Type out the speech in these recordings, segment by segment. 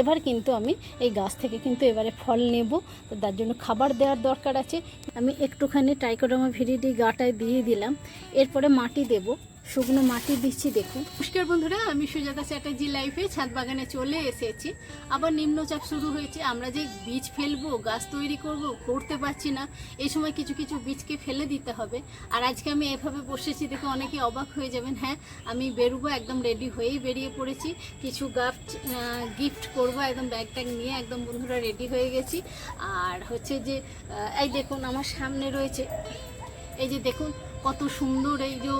এবার কিন্তু আমি এই গাছ থেকে কিন্তু এবারে ফল নেব। তো তার জন্য খাবার দেওয়ার দরকার আছে। আমি একটুখানি টাইকোডামা ভিরিডি গাটায় দিয়ে দিলাম। এরপরে মাটি দেব। শুকনো মাটি দিচ্ছি, দেখুন। নমস্কার বন্ধুরা, আমি সুজাতা চ্যাটার্জি লাইফে ছাদ বাগানে চলে এসেছি। আবার নিম্নচাপ শুরু হয়েছে। আমরা যে বীজ ফেলব, গাছ তৈরি করব, করতে পারছি না, এই সময় কিছু কিছু বীজকে ফেলে দিতে হবে। আর আজকে আমি এভাবে বসেছি দেখে অনেকে অবাক হয়ে যাবেন হ্যাঁ আমি বেরোবো, একদম রেডি হয়েই বেরিয়ে পড়েছি। কিছু গাফট গিফট করব, একদম ব্যাগ ট্যাগ নিয়ে, একদম বন্ধুরা রেডি হয়ে গেছি। আর হচ্ছে যে এই দেখুন, আমার সামনে রয়েছে। এই যে দেখুন কত সুন্দর এই যে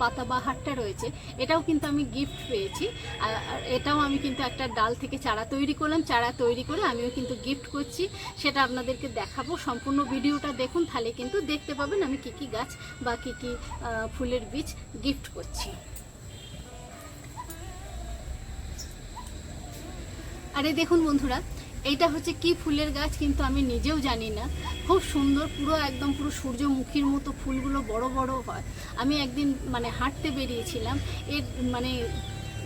পাতাবাহারটা রয়েছে, এটাও কিন্তু আমি গিফট পেয়েছি। আর এটাও আমি কিন্তু একটা ডাল থেকে চারা তৈরি করলাম, চারা তৈরি করে আমিও কিন্তু গিফট করছি। সেটা আপনাদেরকে দেখাবো, সম্পূর্ণ ভিডিওটা দেখুন, তাহলে কিন্তু দেখতে পাবেন আমি কি কি গাছ বা কি কি ফুলের বীজ গিফট করছি। আরে দেখুন বন্ধুরা এইটা হচ্ছে কি ফুলের গাছ কিন্তু আমি নিজেও জানি না। খুব সুন্দর, পুরো একদম পুরো সূর্যমুখীর মতো ফুলগুলো বড় বড় হয়। আমি একদিন মানে হাঁটতে বেরিয়েছিলাম। এর মানে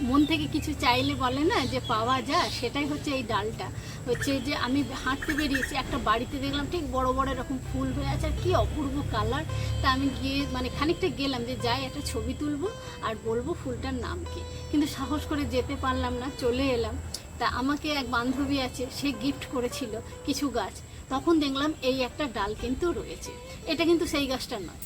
মন থেকে কিছু চাইলে বলে না যে পাওয়া যায় সেটাই হচ্ছে এই ডালটা। হচ্ছে যে আমি হাঁটতে বেরিয়েছি, একটা বাড়িতে দেখলাম ঠিক বড় বড় এরকম ফুল হয়ে আছে, আর কি অপূর্ব কালার। তা আমি গিয়ে মানে খানিকটা গেলাম যে যাই একটা ছবি তুলবো আর বলব ফুলটার নাম কি। কিন্তু সাহস করে যেতে পারলাম না, চলে এলাম। তা আমাকে এক বান্ধবী আছে, সে গিফট করেছিল কিছু গাছ। তখন দেখলাম এই একটা ডাল কিন্তু রয়েছে। এটা কিন্তু সেই গাছটা নয়।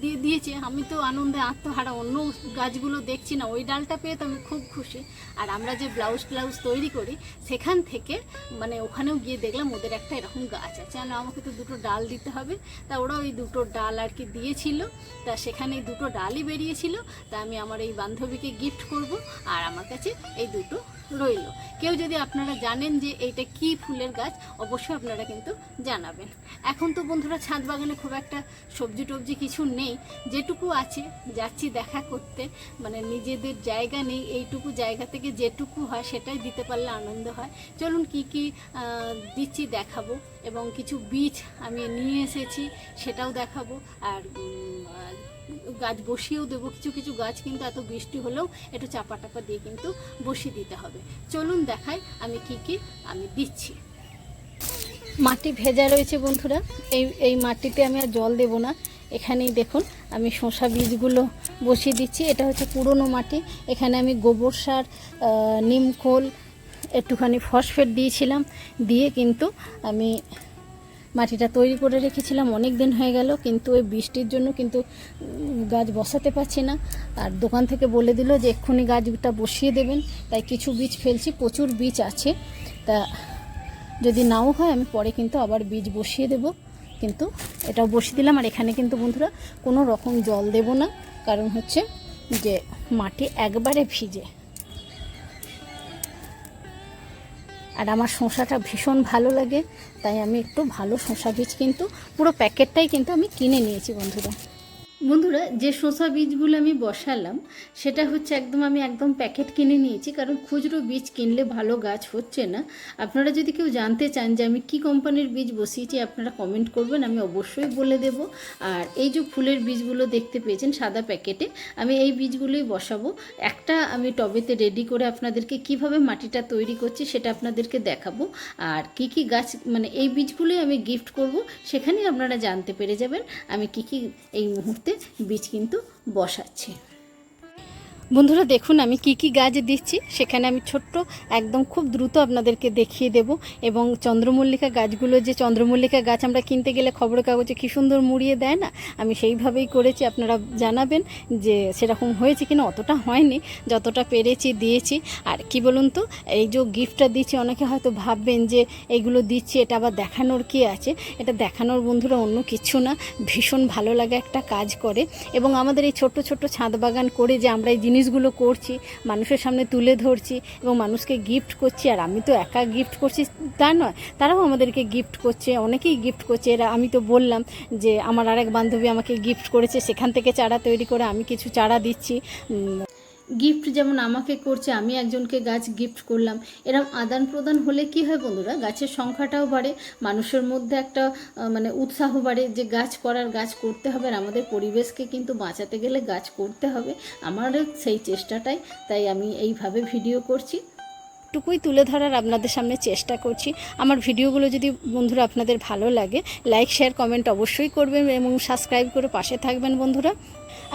দিয়ে দিয়েছে, আমি তো আনন্দে আত্মহারা, অন্য গাছগুলো দেখছি না, ওই ডালটা পেয়ে তো আমি খুব খুশি। আর আমরা যে ব্লাউজ ব্লাউজ তৈরি করি, সেখান থেকে মানে ওখানেও গিয়ে দেখলাম ওদের একটা এরকম গাছ আছে। আর আমাকে তো দুটো ডাল দিতে হবে, তা ওরা ওই দুটো ডাল আর কি দিয়েছিল। তা সেখানে দুটো ডালই বেরিয়েছিল, তা আমি আমার এই বান্ধবীকে গিফট করব, আর আমার কাছে এই দুটো রইল। কেউ যদি আপনারা জানেন যে এইটা কি ফুলের গাছ, অবশ্যই আপনারা কিন্তু জানাবেন। এখন তো বন্ধুরা ছাদ বাগানে খুব একটা সবজি টবজি কিছু নেই, যেটুকু আছে, যাচ্ছি দেখা করতে। মানে নিজেদের জায়গা নেই, এইটুকু জায়গা থেকে যেটুকু হয় সেটাই দিতে পারলে আনন্দ হয়। চলুন কি কি দিচ্ছি দেখাবো এবং কিছু বীজ আমি নিয়ে এসেছি, সেটাও দেখাবো। আর গাছ বসিয়েও দেবো, কিছু কিছু গাছ কিন্তু এত বৃষ্টি হলেও একটু চাপা টাপা দিয়ে কিন্তু বসিয়ে দিতে হবে। চলুন দেখাই আমি কি কি আমি দিচ্ছি। মাটি ভেজা রয়েছে বন্ধুরা, এই এই মাটিতে আমি আর জল দেব না। এখানেই দেখুন আমি শসা বীজগুলো বসিয়ে দিচ্ছি। এটা হচ্ছে পুরনো মাটি। এখানে আমি গোবর সার আহ, নিমখোল একটুখানি ফসফেট দিয়েছিলাম। দিয়ে কিন্তু আমি মাটিটা তৈরি করে রেখেছিলাম। অনেক দিন হয়ে গেল কিন্তু ওই বৃষ্টির জন্য কিন্তু গাছ বসাতে পারছি না। আর দোকান থেকে বলে দিল যে এক্ষুনি গাছটা বসিয়ে দেবেন। তাই কিছু বীজ ফেলছি প্রচুর বীজ আছে। তা যদি নাও হয় আমি পরে কিন্তু আবার বীজ বসিয়ে দেব। কিন্তু এটাও বসিয়ে দিলাম। আর এখানে কিন্তু বন্ধুরা কোনো রকম জল দেব না। কারণ হচ্ছে যে মাটি একবারে ভিজে। আর আমার শসাটা ভীষণ ভালো লাগে। তাই আমি একটু ভালো শসা ভিজ কিন্তু পুরো প্যাকেটটাই কিন্তু আমি কিনে নিয়েছি বন্ধুরা। বন্ধুরা, যে শসা বীজগুলো আমি বসালাম, সেটা হচ্ছে একদম আমি একদম প্যাকেট কিনে নিয়েছি, কারণ খুচরো বীজ কিনলে ভালো গাছ হচ্ছে না। আপনারা যদি কেউ জানতে চান যে আমি কি কোম্পানির বীজ বসিয়েছি, আপনারা কমেন্ট করবেন, আমি অবশ্যই বলে দেব। আর এই যে ফুলের বীজগুলো দেখতে পেয়েছেন সাদা প্যাকেটে, আমি এই বীজগুলোই বসাবো। একটা আমি টবেতে রেডি করে আপনাদেরকে কীভাবে মাটিটা তৈরি করছি, সেটা আপনাদেরকে দেখাবো। আর কি কি গাছ মানে এই বীজগুলোই আমি গিফট করব, সেখানেই আপনারা জানতে পেরে যাবেন, আমি কি কি এই মুহূর্তে বীজ কিন্তু বসাচ্ছি। বন্ধুরা দেখুন, আমি কি কি গাছ দিচ্ছি, সেখানে আমি ছোট্ট, একদম খুব দ্রুত আপনাদেরকে দেখিয়ে দেব। এবং চন্দ্রমল্লিকা গাছগুলো যে চন্দ্রমল্লিকা গাছ আমরা কিনতে গেলে খবরের কাগজে কী সুন্দর মুড়িয়ে দেয় না, আমি সেইভাবেই করেছি। আপনারা জানাবেন যে সেরকম হয়েছে কিনা, অতটা হয়নি, যতটা পেরেছি, দিয়েছি। আর কি বলুন তো, এই যে গিফটটা দিচ্ছি, অনেকে হয়তো ভাববেন যে এইগুলো দিচ্ছি, এটা আবার দেখানোর কি আছে? এটা দেখানোর বন্ধুরা অন্য কিছু না, ভীষণ ভালো লাগে একটা কাজ করে। এবং আমাদের এই ছোট্ট ছোট্ট ছাদ বাগান করে যে আমরা এই জিনিসগুলো করছি, মানুষের সামনে তুলে ধরছি এবং মানুষকে গিফট করছি। আর আমি তো একা গিফট করছি, তা নয়, তারাও আমাদেরকে গিফট করছে, অনেকেই গিফট করছে। এরা, আমি তো বললাম যে, আমার আরেক বান্ধবী আমাকে গিফট করেছে, সেখান থেকে চারা তৈরি করে আমি কিছু চারা দিচ্ছি। গিফট যেমন আমাকে করছে, আমি একজনকে গাছ গিফট করলাম এরকম আদান প্রদান হলে কি হয় বন্ধুরা? গাছের সংখ্যাটাও বাড়ে, মানুষের মধ্যে একটা মানে উৎসাহ বাড়ে যে গাছ করার, গাছ করতে হবে আর আমাদের পরিবেশকে কিন্তু বাঁচাতে গেলে গাছ করতে হবে। আমারও সেই চেষ্টাটাই, তাই আমি এইভাবে ভিডিও করছি। একটুকুই তুলে ধরার আপনাদের সামনে চেষ্টা করছি। আমার ভিডিওগুলো যদি বন্ধুরা আপনাদের ভালো লাগে লাইক শেয়ার কমেন্ট অবশ্যই করবেন এবং সাবস্ক্রাইব করে পাশে থাকবেন বন্ধুরা।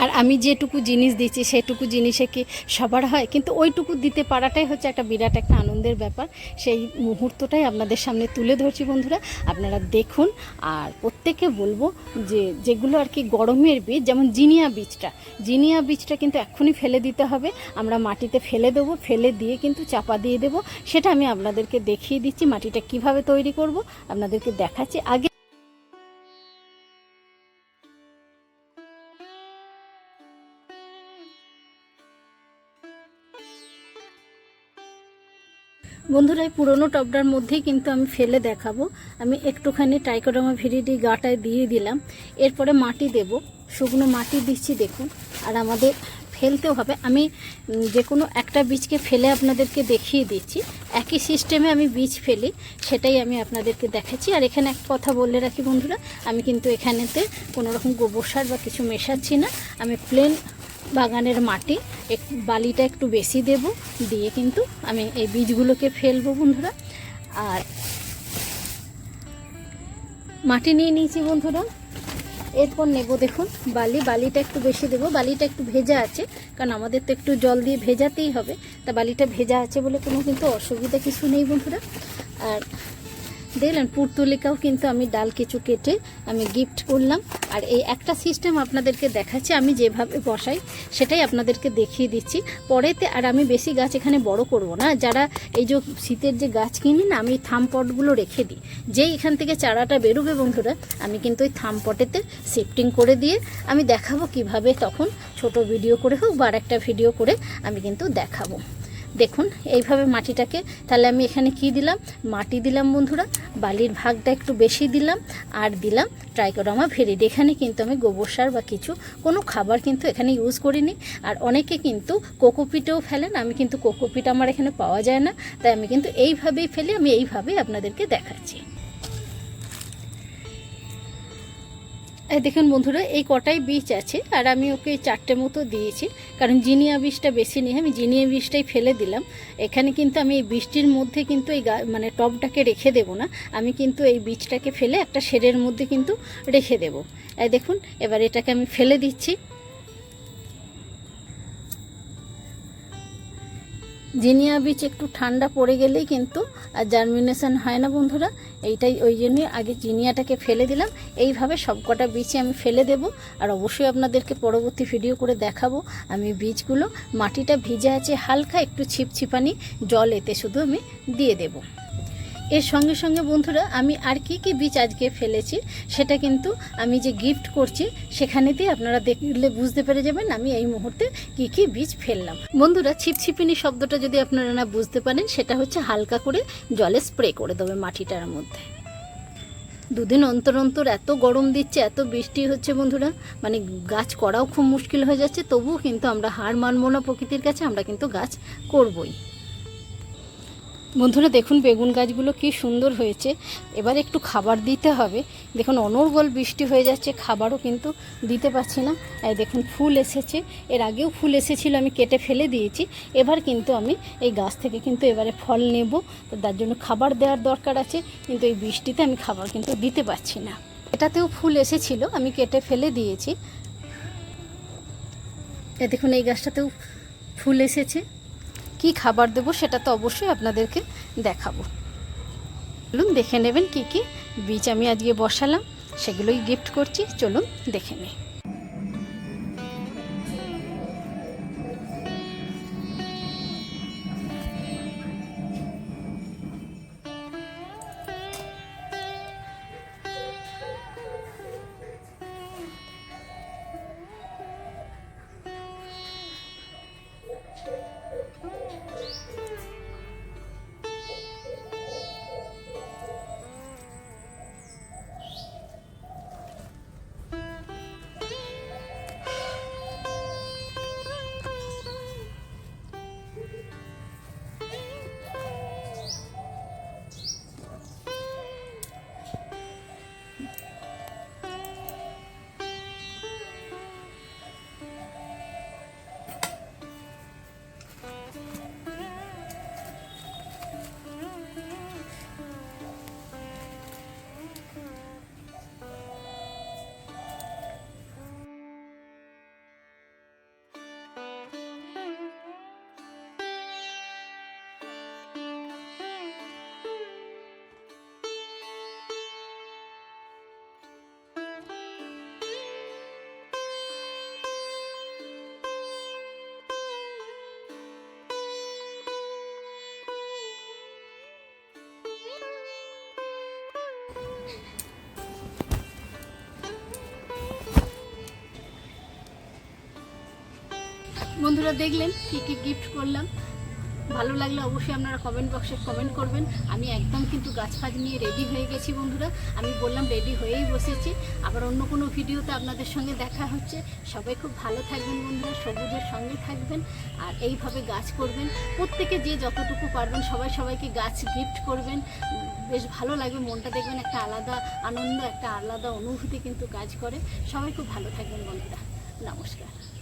আর আমি যেটুকু জিনিস দিচ্ছি, সেটুকু জিনিসে কি সবার হয়? কিন্তু ওইটুকু দিতে পারাটাই হচ্ছে একটা বিরাট একটা আনন্দের ব্যাপার। সেই মুহূর্তটাই আপনাদের সামনে তুলে ধরছি বন্ধুরা। আপনারা দেখুন, আর প্রত্যেকে বলব যে, যেগুলো আর কি গরমের বীজ, যেমন জিনিয়া বীজটা। জিনিয়া বীজটা কিন্তু এক্ষুনি ফেলে দিতে হবে। আমরা মাটিতে ফেলে দেবো, ফেলে দিয়ে কিন্তু চাপা দিয়ে দেবো। সেটা আমি আপনাদেরকে দেখিয়ে দিচ্ছি মাটিটা কীভাবে তৈরি করব। আপনাদেরকে দেখাচ্ছি। আগে বন্ধুরা, এই পুরোনো টবটার মধ্যেই কিন্তু আমি ফেলে দেখাবো। আমি একটুখানি টাইকোডামা ভিরিডি গাটায় দিয়ে দিলাম। এরপরে মাটি দেব, শুকনো মাটি দিচ্ছি দেখুন। আর আমাদের ফেলতেও হবে। আমি যে কোনো একটা বীজকে ফেলে আপনাদেরকে দেখিয়ে দিচ্ছি। একই সিস্টেমে আমি বীজ ফেলি, সেটাই আমি আপনাদেরকে দেখাচ্ছি। আর এখানে এক কথা বলে রাখি বন্ধুরা, আমি কিন্তু এখানেতে কোনো রকম গোবর সার বা কিছু মেশাচ্ছি না। আমি প্লেন বাগানের মাটি, একটু বালিটা একটু বেশি দেব, দিয়ে কিন্তু আমি এই বীজগুলোকে ফেলব বন্ধুরা। আর মাটি নিয়ে নিয়েছি বন্ধুরা। এরপর নেব দেখুন, বালি, বালিটা একটু বেশি দেবো। বালিটা একটু ভেজা আছে, কারণ আমাদের তো একটু জল দিয়ে ভেজাতেই হবে। তা বালিটা ভেজা আছে বলে কোনো কিন্তু অসুবিধা কিছু নেই বন্ধুরা। আর দেখলেন পুরতুলিকাও কিন্তু আমি ডাল কিছু কেটে আমি গিফট করলাম। আর এই একটা সিস্টেম আপনাদেরকে দেখাচ্ছি, আমি যেভাবে বসাই সেটাই আপনাদেরকে দেখিয়ে দিচ্ছি। পরেতে আর আমি বেশি গাছ এখানে বড় করব না, যারা এই যে শীতের যে গাছ কিনি না, আমি থাম পটগুলো রেখে দিই। যেই এখান থেকে চারাটা বেরোবে বন্ধুরা, আমি কিন্তু ওই থাম পটেতে শিফটিং করে দিয়ে আমি দেখাবো কীভাবে, তখন ছোট ভিডিও করে হোক বা আর একটা ভিডিও করে আমি কিন্তু দেখাবো। দেখুন, এইভাবে মাটিটাকে, তাহলে আমি এখানে কি দিলাম? মাটি দিলাম বন্ধুরা, বালির ভাগটা একটু বেশি দিলাম, আর দিলাম ট্রাইকোডামা ভেরিড এখানে কিন্তু আমি গোবর সার বা কিছু, কোনো খাবার কিন্তু এখানে ইউজ করিনি। আর অনেকে কিন্তু কোকোপিটেও ফেলেন, আমি কিন্তু কোকোপিট আমার এখানে পাওয়া যায় না। তাই আমি কিন্তু এইভাবেই ফেলি, আমি এইভাবেই আপনাদেরকে দেখাচ্ছি। দেখুন বন্ধুরা, এই কটাই বীজ আছে, আর আমি ওকে চারটে মতো দিয়েছি। কারণ জিনিয়া বীজটা বেশি নিয়ে আমি জিনিয়া বীজটাই ফেলে দিলাম। এখানে কিন্তু আমি এই বীজটির মধ্যে কিন্তু এই মানে টবটাকে রেখে দেব না, আমি কিন্তু এই বীজটাকে ফেলে একটা শেরের মধ্যে কিন্তু রেখে দেব। দেখুন, এবার এটাকে আমি ফেলে দিচ্ছি। জিনিয়া বীজ একটু ঠান্ডা পড়ে গেলেই কিন্তু আর জার্মিনেশন হয় না বন্ধুরা। এইটাই ওই জন্যই আগে জিনিয়াটাকে ফেলে দিলাম। এইভাবে সবকটা বীজে আমি ফেলে দেব। আর অবশ্যই আপনাদেরকে পরবর্তী ভিডিও করে দেখাবো আমি বীজগুলো মাটিটা ভিজে আছে, হালকা একটু ছিপছিপানি জল এতে শুধু আমি দিয়ে দেবো। এর সঙ্গে সঙ্গে বন্ধুরা, আমি আর কি কি বীজ আজকে ফেলেছি সেটা কিন্তু আমি যে গিফট করছি সেখানেতেই আপনারা দেখলে বুঝতে পেরে যাবেন আমি এই মুহূর্তে কি কি বীজ ফেললাম। বন্ধুরা, ছিপছিপিনি শব্দটা যদি আপনারা না বুঝতে পারেন, সেটা হচ্ছে হালকা করে জলে স্প্রে করে দেবে মাটিটার মধ্যে। দুদিন অন্তর অন্তর এত গরম দিচ্ছে, এত বৃষ্টি হচ্ছে বন্ধুরা মানে গাছ করাও খুব মুশকিল হয়ে যাচ্ছে, তবুও কিন্তু আমরা হার মানবো না প্রকৃতির কাছে, আমরা কিন্তু গাছ করবই। বন্ধুরা দেখুন, বেগুন গাছগুলো কি সুন্দর হয়েছে। এবার একটু খাবার দিতে হবে। দেখুন, অনর্গল বৃষ্টি হয়ে যাচ্ছে, খাবারও কিন্তু দিতে পারছি না। এই দেখুন, ফুল এসেছে। এর আগেও ফুল এসেছিল, আমি কেটে ফেলে দিয়েছি। এবার কিন্তু আমি এই গাছ থেকে কিন্তু এবারে ফল নেব। তো তার জন্য খাবার দেওয়ার দরকার আছে, কিন্তু এই বৃষ্টিতে আমি খাবার কিন্তু দিতে পারছি না। এটাতেও ফুল এসেছিল, আমি কেটে ফেলে দিয়েছি। দেখুন, এই গাছটাতেও ফুল এসেছে। কি খাবার দেব সেটা তো অবশ্যই আপনাদেরকে দেখাবো। চলুন, দেখে নেবেন কি কি। বীজ আমি আজকে বসালাম, সেগুলোই গিফট করছি। চলুন, দেখে নিই। বন্ধুরা দেখলেন কী কী গিফট করলাম। ভালো লাগলে অবশ্যই আপনারা কমেন্ট বক্সে কমেন্ট করবেন। আমি একদম কিন্তু গাছ ফাজ নিয়ে রেডি হয়ে গেছি বন্ধুরা। আমি বললাম রেডি হয়েই বসেছি। আবার অন্য কোনো ভিডিওতে আপনাদের সঙ্গে দেখা হচ্ছে। সবাই খুব ভালো থাকবেন বন্ধুরা, সবুজের সঙ্গে থাকবেন। আর এইভাবে গাছ করবেন। প্রত্যেকে যে যতটুকু পারবেন সবাই সবাইকে গাছ গিফট করবেন। বেশ ভালো লাগবে, মনটা দেখবেন একটা আলাদা আনন্দ, একটা আলাদা অনুভূতি কিন্তু কাজ করে। সবাই খুব ভালো থাকবেন বন্ধুরা। নমস্কার।